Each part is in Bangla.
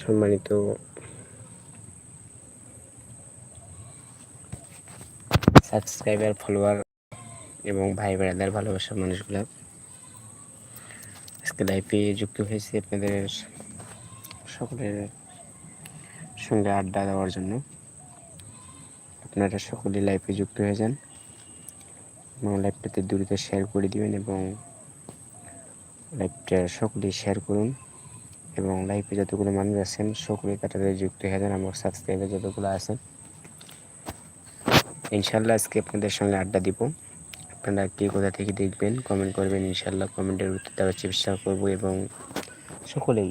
সম্মানিত সাবস্ক্রাইবার ফলোয়ার এবং ভাই বেড়াদার ভালোবাসার মানুষগুলো। আজকে লাইফে যুক্ত হয়েছে আপনাদের সকলের সঙ্গে আড্ডা দেওয়ার জন্য। আপনারা সকলে লাইফে যুক্ত হয়ে যান এবং লাইভটাতে দ্রুত শেয়ার করে দিবেন এবং লাইভটা সকলেই শেয়ার করুন। এবং লাইফে যতগুলো মানুষ আছেন সকলে তাদের যুক্ত হয়ে যান আমার সাবস্ক্রাইবার যতগুলো আছেন। ইনশাল্লাহ আজকে আপনাদের সঙ্গে আড্ডা দিব। আপনারা কে কোথা থেকে দেখবেন কমেন্ট করবেন ইনশাল্লাহ কমেন্টের উত্তর দেওয়ার চেষ্টা করব এবং সকলেই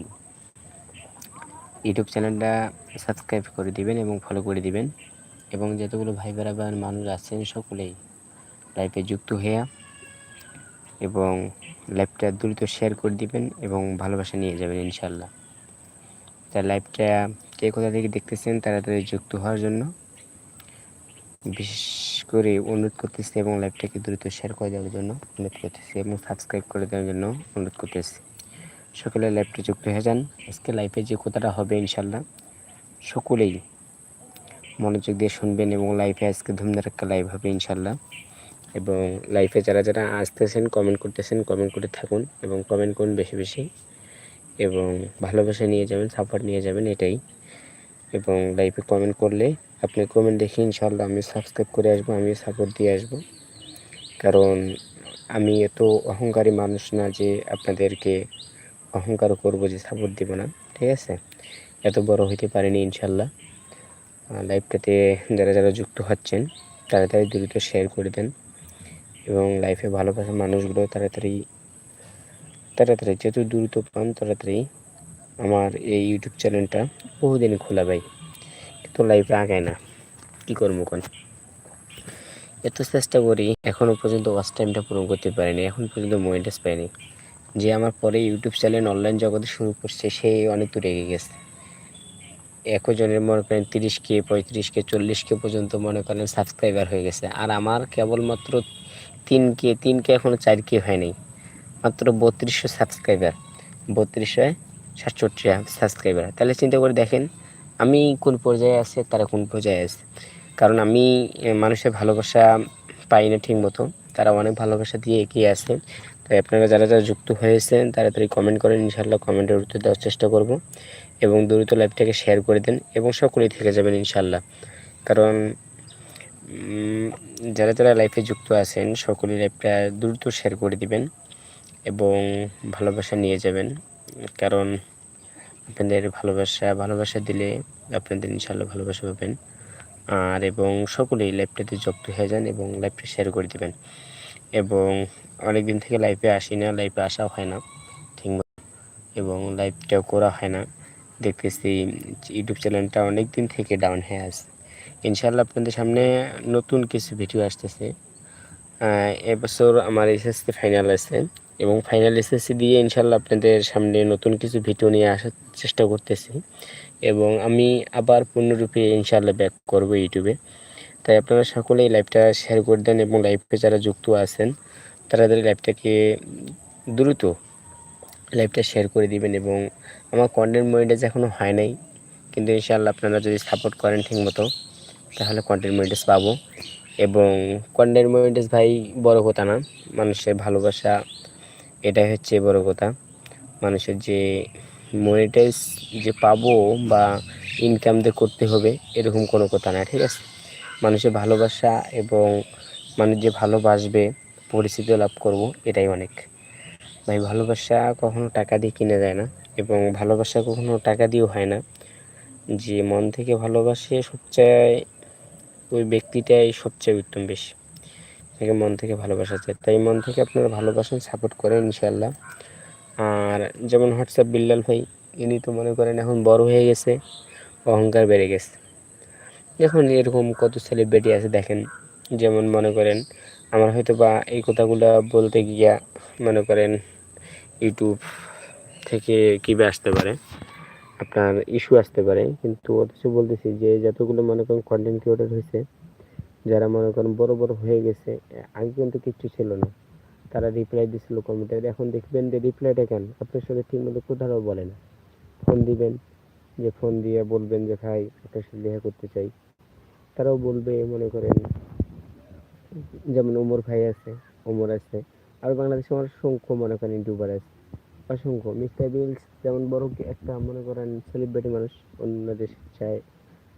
ইউটিউব চ্যানেলটা সাবস্ক্রাইব করে দিবেন এবং ফলো করে দিবেন। এবং যতগুলো ভাই বেড়াবার মানুষ আছেন, সকলেই লাইফে যুক্ত হয়ে এবং লাইভটা দ্রুত শেয়ার করে দিবেন এবং ভালোবাসা নিয়ে যাবেন ইনশাল্লাহ তার লাইভটা কে কোথা থেকে দেখতেছেন তাড়াতাড়ি যুক্ত হওয়ার জন্য বিশেষ করে অনুরোধ করতেছি এবং লাইভটাকে দ্রুত শেয়ার করে দেওয়ার জন্য অনুরোধ করতেছি এবং সাবস্ক্রাইব করে দেওয়ার জন্য অনুরোধ করতেছি। সকলে লাইভটা যুক্ত হয়ে যান। আজকে লাইভে যে কথাটা হবে ইনশাল্লাহ সকলেই মনোযোগ দিয়ে শুনবেন এবং লাইভে আজকে ধুমধার একটা লাইভ হবে ইনশাল্লাহ এবং লাইফে যারা যারা আসতেছেন কমেন্ট করতেছেন কমেন্ট করে থাকুন এবং কমেন্ট করুন বেশি বেশি এবং ভালোবাসা নিয়ে যাবেন সাপোর্ট নিয়ে যাবেন, এটাই। এবং লাইফে কমেন্ট করলে আপনি কমেন্ট দেখে ইনশাল্লাহ আমি সাবস্ক্রাইব করে আসব, আমি সাপোর্ট দিয়ে আসব। কারণ আমি এত অহংকারী মানুষ না যে আপনাদেরকে অহংকার করব, যে সাপোর্ট দিব না, ঠিক আছে? এত বড় হইতে পারিনি ইনশাল্লাহ লাইভটাতে যারা যারা যুক্ত হচ্ছেন তাড়াতাড়ি দ্রুত শেয়ার করে দেন। এবং লাইফে ভালোবাসা মানুষগুলো তাড়াতাড়ি তাড়াতাড়ি যত দ্রুত পান, তাড়াতাড়ি আমার এই ইউটিউব চ্যানেলটা বহুদিন খোলা ভাই। কিন্তু লাইফে আগায় না। কী করব কোন এত চেষ্টা করি এখনও পর্যন্ত ওয়াচ টাইমটা পূরণ করতে পারিনি, এখন পর্যন্ত মনিটাইজ পাইনি। যে আমার পরে ইউটিউব চ্যানেল অনলাইন জগতে শুরু করছে, সে অনেক দূরে এগিয়ে গেছে। একজনের মনে করেন তিরিশ কে, পঁয়ত্রিশ কে, চল্লিশ কে পর্যন্ত মনে করেন সাবস্ক্রাইবার হয়ে গেছে। আর আমার কেবলমাত্র তিন কে তিন কে এখনও চার কে হয়নি মাত্র বত্রিশশো সাবস্ক্রাইবার বত্রিশশো সাতষট্টি সাবস্ক্রাইবার তাহলে চিন্তা করে দেখেন, আমি কোন পর্যায়ে আছে, তারা কোন পর্যায়ে আছে। কারণ আমি মানুষের ভালোবাসা পাই না ঠিক মতো। তারা অনেক ভালোবাসা দিয়ে এগিয়ে আছে। তাই আপনারা যারা যারা যুক্ত হয়েছেন, তাড়াতাড়ি কমেন্ট করেন ইনশাল্লাহ কমেন্টের উত্তর দেওয়ার চেষ্টা করব। এবং দ্রুত লাইভটাকে শেয়ার করে দেন, এবং সকলেই থেকে যাবেন ইনশাল্লাহ কারণ যারা যারা লাইফে যুক্ত আছেন সকলেই লাইফটা দ্রুত শেয়ার করে দিবেন এবং ভালোবাসা নিয়ে যাবেন। কারণ আপনাদের ভালোবাসা ভালোবাসা দিলে আপনাদের ইনশাল্লাহ ভালোবাসা পাবেন। আর এবং সকলেই লাইভটাতে যুক্ত হয়ে যান এবং লাইভটা শেয়ার করে দিবেন। এবং অনেক দিন থেকে লাইভে আসি না লাইভে আসা হয় না, ঠিক এবং লাইভটাও করা হয় না। দেখতেছি, ইউটিউব চ্যানেলটা অনেক দিন থেকে ডাউন হয়ে আছে। ইনশাল্লাহ আপনাদের সামনে নতুন কিছু ভিডিও আসতেছে। এবছর আমার এসএসসি ফাইনাল আছে এবং ফাইনাল এসএসসি দিয়ে ইনশাল্লাহ আপনাদের সামনে নতুন কিছু ভিডিও নিয়ে আসার চেষ্টা করতেছি এবং আমি আবার পূর্ণরূপে ইনশাল্লাহ ব্যাক করব ইউটিউবে। তাই আপনারা সকলেই লাইভটা শেয়ার করে দেন এবং লাইভে যারা যুক্ত আছেন তাদের লাইভটাকে দ্রুত লাইভটা শেয়ার করে দিবেন এবং আমার কন্টেন্ট মনিটাইজ এখনও হয় নাই। কিন্তু ইনশাল্লাহ আপনারা যদি সাপোর্ট করেন ঠিকমতো। তাহলে কন্টেন্ট মনিটাইজ পাবো। এবং কন্টেন্ট মনিটাইজ ভাই বড় কথা না, মানুষের ভালোবাসা এটাই হচ্ছে বড় কথা। মানুষের যে মনিটাইজ যে পাবো বা ইনকাম দিয়ে করতে হবে, এরকম কোনো কথা না, ঠিক আছে? মানুষের ভালোবাসা এবং মানুষ যে ভালোবাসবে, পরিচিতি লাভ করব, এটাই অনেক। ভাই ভালোবাসা কখনো টাকা দিয়ে কিনে যায় না, এবং ভালোবাসা কখনো টাকা দিয়েও হয় না। যে মন থেকে ভালোবাসে সবচেয়ে ওই ব্যক্তিটাই সবচেয়ে উত্তম বেশি। তাকে মন থেকে ভালোবাসা চায় তাই মন থেকে আপনারা ভালোবাসেন সাপোর্ট করেন ইনশাল্লাহ আর যেমন হোয়াটসঅ্যাপ বিল্লাল ভাই, ইনি তো মনে করেন এখন বড় হয়ে গেছে, অহংকার বেড়ে গেছে। এখন এরকম কত সেলিব্রিটি আছে, দেখেন। যেমন মনে করেন, আমার হয়তো বা এই কথাগুলো বলতে গিয়া মনে করেন ইউটিউব থেকে কীভাবে আসতে পারে। আপনার ইস্যু আসতে পারে। কিন্তু অথচ বলতেছি যে যতগুলো মনে করেন কন্টেন্ট ক্রিয়েটার হয়েছে, যারা মনে করেন বড় বড় হয়ে গেছে আগে কিন্তু কিচ্ছু ছিল না। তারা রিপ্লাই দিছিল কমেন্টে এখন দেখবেন যে রিপ্লাইটা কেন? আপনার সাথে ঠিকমতো কোথাও বলে না। ফোন দিবেন, যে ফোন দিয়ে বলবেন যে, ভাই, আপনার সাথে দেখা করতে চাই। তারাও বলবে মনে করেন, যেমন ওমর ভাই আছে, ওমর আছে। আর বাংলাদেশে আমার অসংখ্য মনে করেন ইউটিউবার আছে। অসংখ্য। মিস্টার বিলস যেমন বড় একটা মনে করেন সেলিব্রিটি মানুষ অন্য দেশে চায়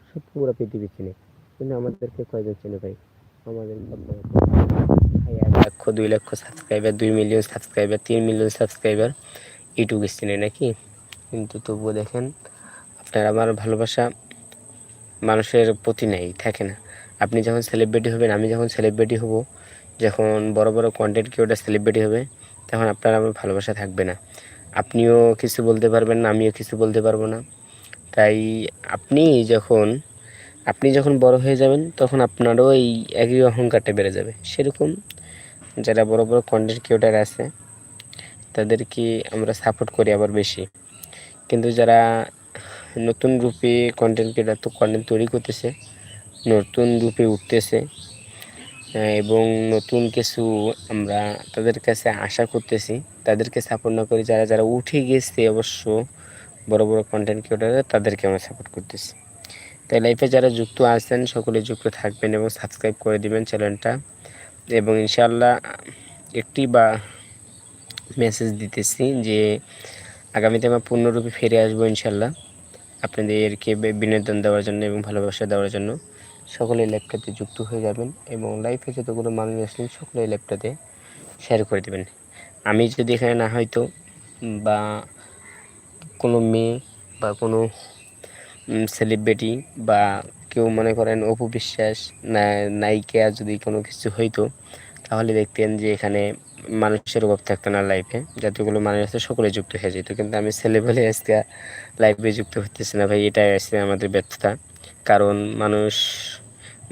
সব পুরো পৃথিবী চিনে। কিন্তু আমাদেরকে কয়জন চিনে ভাই? আমাদের এক লক্ষ, দুই লক্ষ সাবস্ক্রাইবার দুই মিলিয়ন সাবস্ক্রাইবার তিন মিলিয়ন সাবস্ক্রাইবার ইউটিউব চিনে নাকি? কিন্তু তবুও দেখেন, আপনার আমার ভালোবাসা মানুষের প্রতি নেই, থাকে না। আপনি যখন সেলিব্রিটি হবেন, আমি যখন সেলিব্রিটি হব, যখন বড় বড় কন্টেন্ট ওটা সেলিব্রিটি হবে, তখন আপনার আমার ভালোবাসা থাকবে না। আপনিও কিছু বলতে পারবেন না, আমিও কিছু বলতে পারব না। তাই আপনি যখন আপনি যখন বড় হয়ে যাবেন, তখন আপনারও এই একই অহংকারটা বেড়ে যাবে। সেরকম যারা বড় বড় কন্টেন্ট ক্রিয়েটার আছে, তাদেরকে আমরা সাপোর্ট করি আবার বেশি। কিন্তু যারা নতুন রূপে কন্টেন্ট ক্রিয়েটার তো কন্টেন্ট তৈরি করতেছে, নতুন রূপে উঠতেছে এবং নতুন কিছু আমরা তাদের কাছে আশা করতেছি। তাদেরকে সাপোর্ট না করি যারা যারা উঠে গেছে অবশ্য বড় বড় কন্টেন্ট ক্রিয়েটার তাদেরকে আমরা সাপোর্ট করতেছি। তাই লাইফে যারা যুক্ত আছেন, সকলে যুক্ত থাকবেন এবং সাবস্ক্রাইব করে দিবেন চ্যানেলটা এবং ইনশাল্লাহ একটি বা মেসেজ দিতেছি যে আগামীতে আমরা পূর্ণরূপে ফিরে আসব ইনশাল্লাহ আপনাদেরকে বিনোদন দেওয়ার জন্য এবং ভালোবাসা দেওয়ার জন্য। সকলে ল্যাপটপে যুক্ত হয়ে যাবেন এবং লাইফে যতগুলো মানুষ আসলেন সকলে ল্যাপটপে শেয়ার করে দেবেন। আমি যদি এখানে না হয়তো বা কোনো মেয়ে বা কোনো সেলিব্রিটি বা কেউ মনে করেন অপু বিশ্বাস নায়িকা যদি কোনো কিছু হইতো তাহলে দেখতেন যে এখানে মানুষের অভাব থাকতো না লাইফে যতগুলো মানুষ আছে সকলে যুক্ত হয়ে যেত। কিন্তু আমি ছেলে বলে আজকে লাইফে যুক্ত হতেছি না ভাই, এটাই আসছে আমাদের ব্যর্থতা। কারণ মানুষ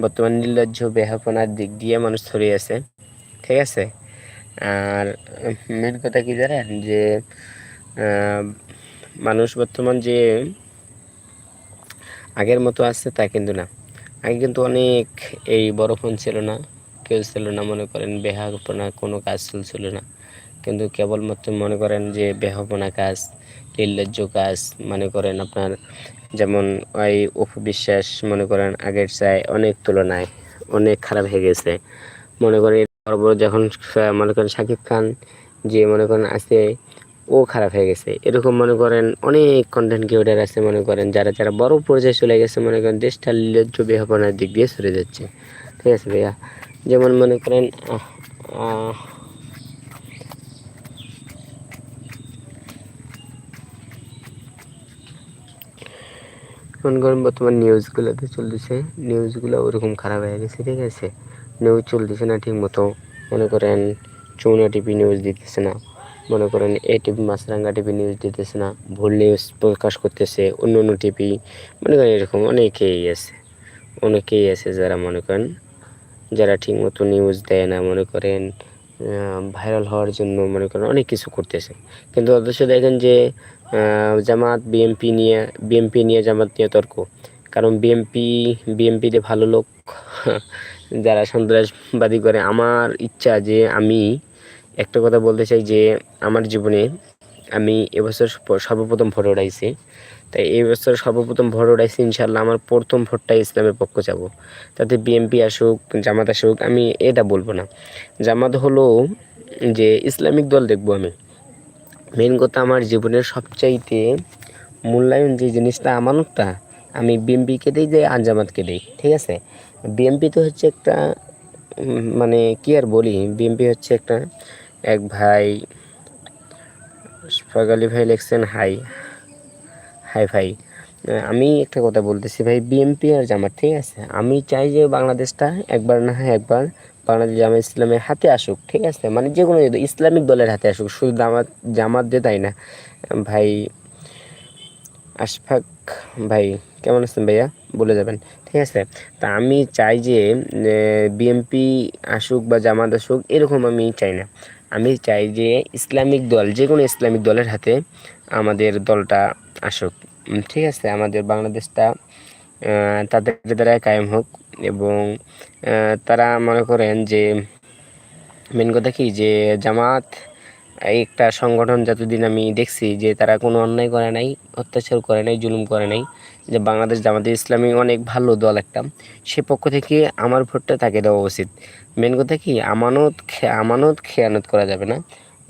বর্তমান নির্লজ্জ বেহাপনার দিক দিয়ে মানুষ ছড়িয়ে আছে, ঠিক আছে? আর মেন কথা কি জানেন? যে মানুষ বর্তমান যে আগের মতো আছে তা কিন্তু না। আগে কিন্তু অনেক এই বড় ফোন ছিল না, কেউ ছিল না, মনে করেন বেহাপনা কোনো কাজ চলছিল না। কিন্তু কেবলমাত্র মনে করেন যে বেহাপনা কাজ, নির্লজ্জ কাজ মনে করেন আপনার, যেমন ওই উপবিশ্বাস মনে করেন আগের চাই অনেক তুলনায় অনেক খারাপ হয়ে গেছে। মনে করেন বড় যখন মনে করেন শাকিব খান যে মনে করেন আছে, ও খারাপ হয়ে গেছে। এরকম মনে করেন অনেক কন্টেন্ট ক্রিয়েটার আছে মনে করেন, যারা যারা বড় পর্যায়ে চলে গেছে মনে করেন দেশটা লিলজ্জ বেহাপনার দিক দিয়ে সরে যাচ্ছে। ঠিক আছে ভাইয়া? যেমন মনে করেন মনে করেন বর্তমান নিউজগুলোতে চলতেছে। নিউজগুলো ওরকম খারাপ হয়ে গেছে, ঠিক আছে? নিউজ চলতেছে না ঠিক মতো মনে করেন চৌনা টিভি নিউজ দিতেছে না। মনে করেন A TV Maasranga TV news দিতেছে না। ভুল নিউজ প্রকাশ করতেছে, অন্য অন্য টিভি। মনে করেন এরকম অনেকেই আছে। অনেকেই আছে যারা মনে করেন, যারা ঠিক মতো নিউজ দেয় না। মনে করেন ভাইরাল হওয়ার জন্য মনে করেন অনেক কিছু করতেছে। কিন্তু অথচ দেখেন যে জামাত বিএমপি নিয়ে বিএমপি নিয়ে জামাত নিয়ে তর্ক। কারণ বিএমপি বিএমপিতে ভালো লোক, যারা সন্ত্রাসবাদী করে, আমার ইচ্ছা যে আমি একটা কথা বলতে চাই যে, আমার জীবনে আমি এবছর সর্বপ্রথম ভোট উঠাইছি। তাই এই বছর সর্বপ্রথম ভোট উঠাইছি ইনশাল্লাহ আমার প্রথম ভোটটা ইসলামের পক্ষ যাব। তাতে বিএমপি আসুক, জামাত আসুক, আমি এটা বলব না। জামাত হলো যে ইসলামিক দল দেখব আমি। মেন কথা আমার জীবনের সবচাইতে মূল্যায়ন যে জিনিসটা, আমানতটা, আমি বিএমপিকে দিই যে আঞ্জামাতকে দিই, ঠিক আছে? বিএমপি তো হচ্ছে একটা মানে কি আর বলি? বিএমপি হচ্ছে একটা, এক ভাই ফগালি ভাই লেখছেন, হাই হাই ভাই। আমি একটা কথা বলতেছি, ভাই বিএমপি আর জামাত, ঠিক আছে? আমি চাই যে বাংলাদেশটা একবার না হয় একবার বাংলাদেশ জামাত ইসলামের হাতে আসুক, ঠিক আছে? মানে যে কোনো ইসলামিক দলের হাতে আসুক, শুধু জামাত জামাত দিয়ে তাই না? ভাই, আশফাক, ভাই, কেমন আছেন ভাইয়া? বলে যাবেন, ঠিক আছে? তা আমি চাই যে বিএমপি আসুক বা জামাত আসুক, এরকম আমি চাই না। আমি চাই যে ইসলামিক দল যে কোনো ইসলামিক দলের হাতে আমাদের দলটা আসুক ঠিক আছে? আমাদের বাংলাদেশটা তাদের দ্বারা কায়েম হোক এবং তারা মনে করেন যে মেন কথা কি যে, জামাত একটা সংগঠন যতদিন আমি দেখছি যে তারা কোনো অন্যায় করে নাই, অত্যাচার করে নাই, জুলুম করে নাই, যে বাংলাদেশ জামাতে ইসলামী অনেক ভালো দল একটা, সে পক্ষ থেকে আমার ভোটটা তাকে দেওয়া উচিত। মেন কথা কি, আমানত আমানত খেয়ানত করা যাবে না।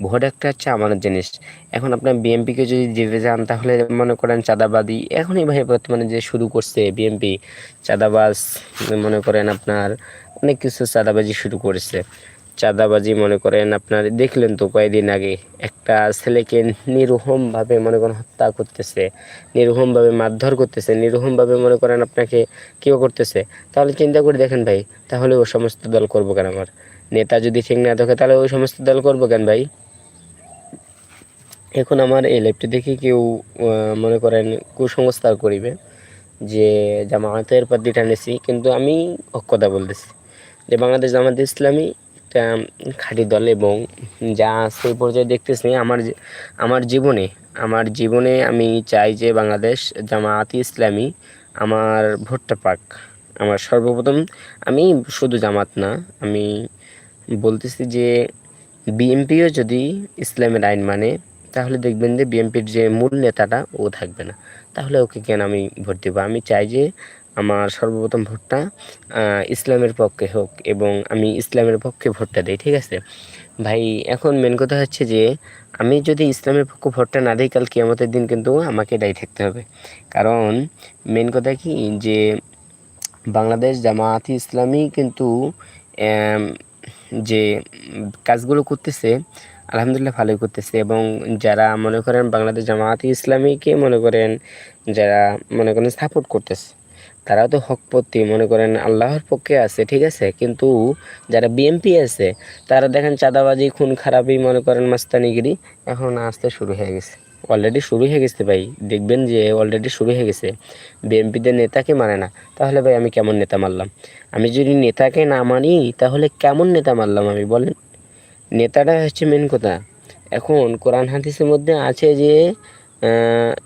ভোট একটা হচ্ছে আমানত জিনিস। এখন আপনার বিএমপিকে যদি দিতে যান, তাহলে মনে করেন চাঁদাবাদি এখনই ভাই বর্তমানে যে শুরু করছে বিএমপি। চাঁদাবাজ মনে করেন আপনার অনেক কিছু চাঁদাবাজি শুরু করেছে। চাঁদাবাজি মনে করেন আপনার, দেখলেন তো কয়েকদিন আগে একটা ছেলেকে নিরুহমভাবে মনে করেন হত্যা করতেছে, নিরুহমভাবে মারধর করতেছে, নিরুহমভাবে মনে করেন আপনাকে কেউ করতেছে। তাহলে চিন্তা করে দেখেন ভাই, তাহলে ও সমস্ত দল করব কেন আমার? নেতা যদি ঠিক না থাকে, তাহলে ওই সমস্ত দল করব কেন ভাই? এখন আমার এই ল্যাপটি দেখে কেউ মনে করেন কুসংস্কার করিবে যে জামায়াতের পদ্ধতি টানেছি কিন্তু আমি কথা বলতেছি যে বাংলাদেশ জামাত ইসলামী একটা খাঁটি দল এবং যা সেই পর্যায়ে দেখতেছি, আমার আমার জীবনে আমার জীবনে আমি চাই যে বাংলাদেশ জামায়াত ইসলামী আমার ভোটটা পাক। আমার সর্বপ্রথম আমি শুধু জামাত না, আমি বলতেছি যে বিএনপিও যদি ইসলামের আইন মানে তাহলে দেখবেন যে বিএনপির যে মূল নেতাটা ও থাকবে না। তাহলে ওকে কেন আমি ভোট দেবো? আমি চাই যে আমার সর্বপ্রথম ভোটটা ইসলামের পক্ষে হোক এবং আমি ইসলামের পক্ষে ভোটটা দিই, ঠিক আছে? ভাই, এখন মেন কথা হচ্ছে যে আমি যদি ইসলামের পক্ষে ভোটটা না দিই, কাল কিয়ামতের দিন কিন্তু আমাকে দায়ী থাকতে হবে। কারণ মেন কথা কি যে বাংলাদেশ জামায়াতি ইসলামী কিন্তু যে কাজগুলো করতেছে আলহামদুলিল্লাহ ভালোই করতেছে এবং যারা মনে করেন বাংলাদেশ জামায়াতি ইসলামীকে মনে করেন যারা মনে করেন সাপোর্ট করতেছে, তারাও তো হকপতি মনে করেন আল্লাহর পক্ষে আছে, ঠিক আছে? কিন্তু যারা বিএমপি আছে, তারা দেখেন চাঁদাবাজি, খুন খারাপই মনে করেন মাস্তানিগিরি এখন আসতে শুরু হয়ে গেছে। অলরেডি শুরু হয়ে গেছে ভাই, দেখবেন যে অলরেডি শুরু হয়ে গেছে। বিএমপিদের নেতাকে মানে না। তাহলে ভাই আমি কেমন নেতা মারলাম? আমি যদি নেতাকে না মানি, তাহলে কেমন নেতা মারলাম আমি বলেন? নেতাটা হচ্ছে মেন কথা। এখন কোরআন হাদিসের মধ্যে আছে যে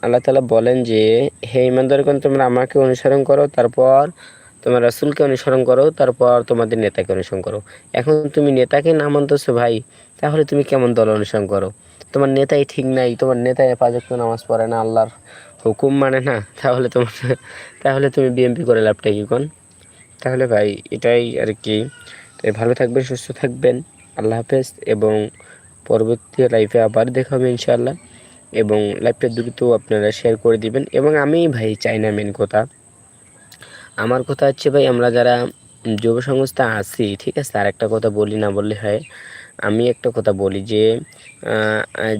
আল্লাহ তালা বলেন যে, হে ইমানদারগণ তোমরা আমাকে অনুসরণ করো, তারপর তোমার রাসুলকে অনুসরণ করো, তারপর তোমাদের নেতাকে অনুসরণ করো। এখন তুমি নেতাকে না মানতেছো ভাই, তাহলে তুমি কেমন দল অনুসরণ করো? তোমার নেতাই ঠিক নাই, তোমার নেতাই পাঁচক নামাজ পড়ে না, আল্লাহর হুকুম মানে না, তাহলে তোমার, তাহলে তুমি বিএমপি করে লাভটা কি কোন? তাহলে ভাই, এটাই আর কি। ভালো থাকবেন, সুস্থ থাকবেন। আল্লাহ হাফেজ, এবং পরবর্তী লাইফে আবার দেখা হবে ইনশাআল্লাহ। এবং লাইভটা দ্রুত আপনারা শেয়ার করে দিবেন। এবং আমি ভাই চাই না মেন কথা। আমার কথা হচ্ছে ভাই, আমরা যারা যুব সংস্থা আছি, ঠিক আছে, আর একটা কথা বলি না বললে হয়। আমি একটা কথা বলি যে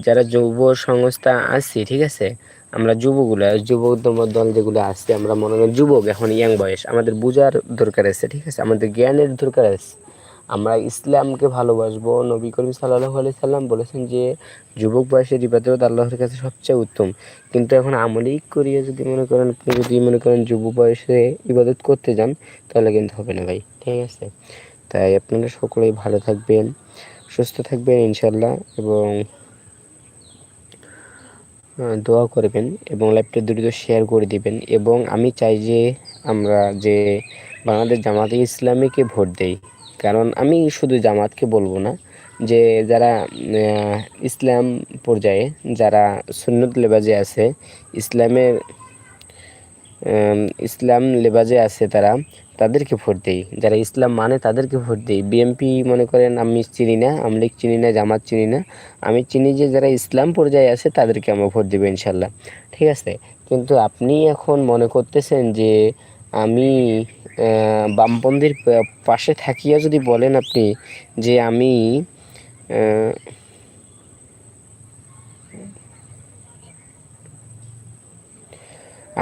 যারা যুব সংস্থা আছি, ঠিক আছে, আমরা যুবগুলো যুবক দল যেগুলো আছে, আমরা মনে করি যুবক, এখন ইয়াং বয়স আমাদের বোঝার দরকার আছে, ঠিক আছে, আমাদের জ্ঞানের দরকার আছে। আমরা ইসলামকে ভালোবাসবো। নবী করিম সাল্লাহ আলি সাল্লাম বলেছেন যে, যুবক বয়সের ইবাদত আল্লাহর কাছে সবচেয়ে উত্তম। কিন্তু এখন আমলিক করিয়ে যদি মনে করেন, আপনি যদি মনে করেন যুব বয়সে ইবাদত করতে যান, তাহলে কিন্তু হবে না ভাই। ঠিক আছে? তাই আপনারা সকলেই ভালো থাকবেন, সুস্থ থাকবেন ইনশাল্লাহ এবং দোয়া করবেন এবং লাইভটা দ্রুত শেয়ার করে দিবেন। এবং আমি চাই যে আমরা যে বাংলাদেশ জামাতে ইসলামীকে ভোট দেই। কারণ আমি শুধু জামাতকে বলব না, যে যারা ইসলাম পর্যায়ে যারা সুন্নত লেবাজে আছে, ইসলামের ইসলাম লেবাজে আছে তারা, তাদেরকে ভোট দেই। যারা ইসলাম মানে তাদেরকে ভোট দিই। বিএমপি মনে করেন, আমি চিনি না, আমলিক চিনি না, জামাত চিনি না, আমি চিনি যে যারা ইসলাম পর্যায়ে আছে, তাদেরকে আমরা ভোট দেবো ইনশাল্লাহ। ঠিক আছে? কিন্তু আপনি এখন মনে করতেছেন যে, আমি বামপন্থীর পাশে থাকিয়া যদি বলেন আপনি যে আমি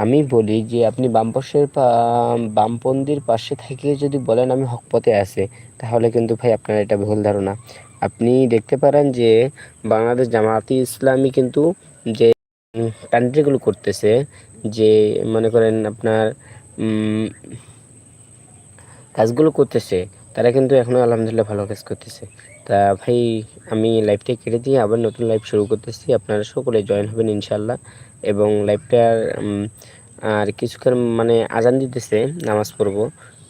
আমি বলি যে আপনি বামপাশের বামপন্থীর পাশে থাকিয়ে যদি বলেন আমি হকপথে আছে, তাহলে কিন্তু ভাই আপনার এটা ভুল ধারণা। আপনি দেখতে পারেন যে বাংলাদেশ জামায়াতি ইসলামী কিন্তু যে কান্ট্রিগুলো করতেছে, যে মনে করেন আপনার কাজগুলো করতেছে, তারা কিন্তু এখনও আলহামদুলিল্লাহ ভালো কাজ করতেছে। তা ভাই, আমি লাইভটা কেটে দিয়ে আবার নতুন লাইভ শুরু করতেছি। আপনারা সকলে জয়েন হবেন ইনশাল্লাহ এবং লাইভটার আর কিছুক্ষণ মানে আজান দিতেছে, নামাজ পড়ব।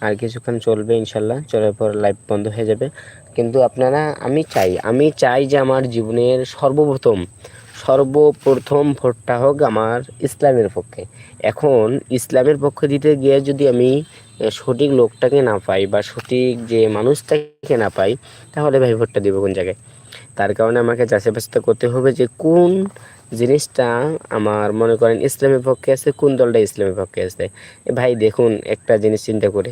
আর কিছুক্ষণ চলবে ইনশাল্লাহ চলার পর লাইভ বন্ধ হয়ে যাবে। কিন্তু আপনারা, আমি চাই আমি চাই যে আমার জীবনের সর্বপ্রথম সর্বপ্রথম ভোটটা হোক আমার ইসলামের পক্ষে। এখন ইসলামের পক্ষে দিতে গিয়ে যদি আমি সঠিক লোকটাকে না পাই বা সঠিক যে মানুষটাকে না পাই, তাহলে ভাই ভোটটা দেবো কোন জায়গায়? তার কারণে আমাকে যাচাই বাছতে করতে হবে যে কোন জিনিসটা আমার মনে করেন ইসলামের পক্ষে আছে, কোন দলটা ইসলামের পক্ষে আছে। ভাই দেখুন একটা জিনিস চিন্তা করে।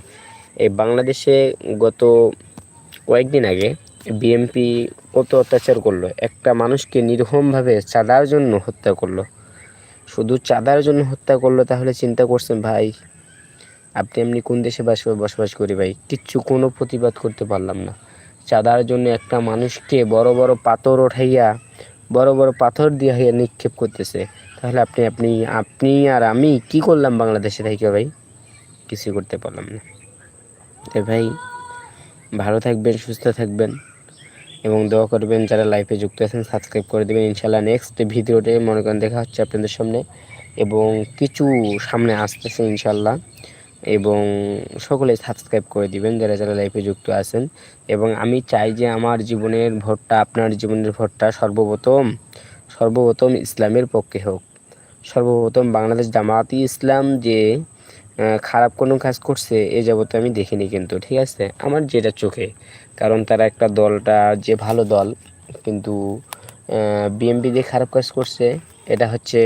এই বাংলাদেশে গত কয়েকদিন আগে বিএমপি কত অত্যাচার করল, একটা মানুষকে নির্মমভাবে চাঁদার জন্য হত্যা করল। শুধু চাঁদার জন্য হত্যা করল তাহলে চিন্তা করছেন ভাই? আপনি এমনি কোন দেশে বাস বসবাস করি ভাই? কিচ্ছু কোনো প্রতিবাদ করতে পারলাম না। চাঁদার জন্য একটা মানুষকে বড় বড় পাথর ওঠাইয়া, বড় বড় পাথর দিয়ে হইয়া নিক্ষেপ করতেছে। তাহলে আপনি আপনি আপনি আর আমি কি করলাম বাংলাদেশে থেকে ভাই? কিছু করতে পারলাম না। তাই ভাই, ভালো থাকবেন, সুস্থ থাকবেন এবং দোয়া করবেন যারা লাইফে যুক্ত আছেন সাবস্ক্রাইব করে দেবেন। ইনশাল্লাহ নেক্সট ভিডিওতে মনে করেন দেখা হচ্ছে আপনাদের সামনে এবং কিছু সামনে আসতেছে ইনশাল্লাহ এবং সকলে সাবস্ক্রাইব করে দিবেন যারা যারা লাইফে যুক্ত আছেন। এবং আমি চাই যে আমার জীবনের ভোটটা, আপনার জীবনের ভোটটা সর্বপ্রথম সর্বপ্রথম ইসলামের পক্ষে হোক। সর্বপ্রথম বাংলাদেশ জামায়াতি ইসলাম যে খারাপ কোনো কাজ করছে, এ যাবতে আমি দেখিনি কিন্তু, ঠিক আছে? আমার যেটা চোখে, কারণ তারা একটা দলটা যে ভালো দল, কিন্তু বিএমপি যে খারাপ কাজ করছে এটা হচ্ছে,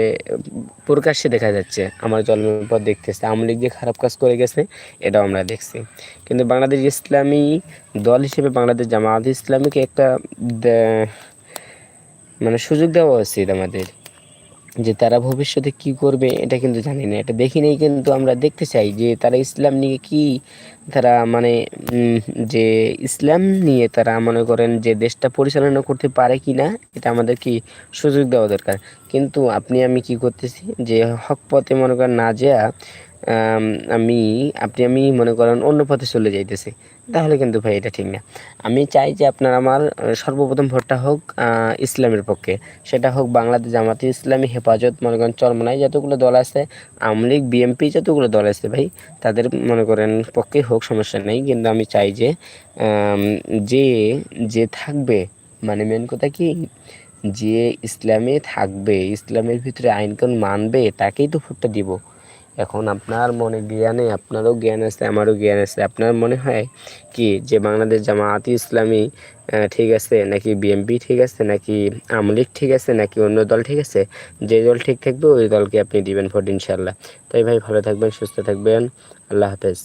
প্রকাশ্যে দেখা যাচ্ছে, আমার জন্মের পর দেখতেছে, আওয়ামী লীগ যে খারাপ কাজ করে গেছে, এটাও আমরা দেখছি। কিন্তু বাংলাদেশ ইসলামী দল হিসেবে বাংলাদেশ জামায়াত ইসলামীকে একটা মানে সুযোগ দেওয়া উচিত আমাদের। যে তারা ভবিষ্যতে কি করবে, এটা কিন্তু জানি না, এটা দেখি নেই কিন্তু আমরা দেখতে চাই যে তারা ইসলাম নিয়ে কি তারা মানে যে ইসলাম নিয়ে তারা মনে করেন যে দেশটা পরিচালনা করতে পারে কি না এটা আমাদের কি সুযোগ দেওয়া দরকার। কিন্তু আপনি আমি কি করতেছি যে হক পথে মনে করেন না যা আমি আপনি, আমি মনে করেন অন্য পথে চলে যাইতেছি। তাহলে কিন্তু ভাই এটা ঠিক না। আমি চাই যে আপনার আমার সর্বপ্রথম ভোটটা হোক ইসলামের পক্ষে। সেটা হোক বাংলাদেশ জামাতে ইসলামী, হেফাজত, মনে করেন চরমনায় যতগুলো দল আছে, আওয়ামী লীগ বিএমপি যতগুলো দল আছে ভাই, তাদের মনে করেন পক্ষে হোক, সমস্যা নেই। কিন্তু আমি চাই যে যে যে থাকবে মানে মেন কথা কি? যে ইসলামে থাকবে, ইসলামের ভিতরে আইনকানুন মানবে, তাকেই তো ভোটটা দিব। এখন আপনার মনে জ্ঞানে, আপনারও জ্ঞান আছে, আমারও জ্ঞান আছে। আপনার মনে হয় কি যে বাংলাদেশ জামায়াতি ইসলামী ঠিক আছে, নাকি বিএমপি ঠিক আছে, নাকি আমলিক ঠিক আছে, নাকি অন্য দল ঠিক আছে? যে দল ঠিক থাকবে, ওই দলকে আপনি দিবেন ভোট ইনশাল্লাহ তাই ভাই ভালো থাকবেন, সুস্থ থাকবেন। আল্লাহ হাফেজ।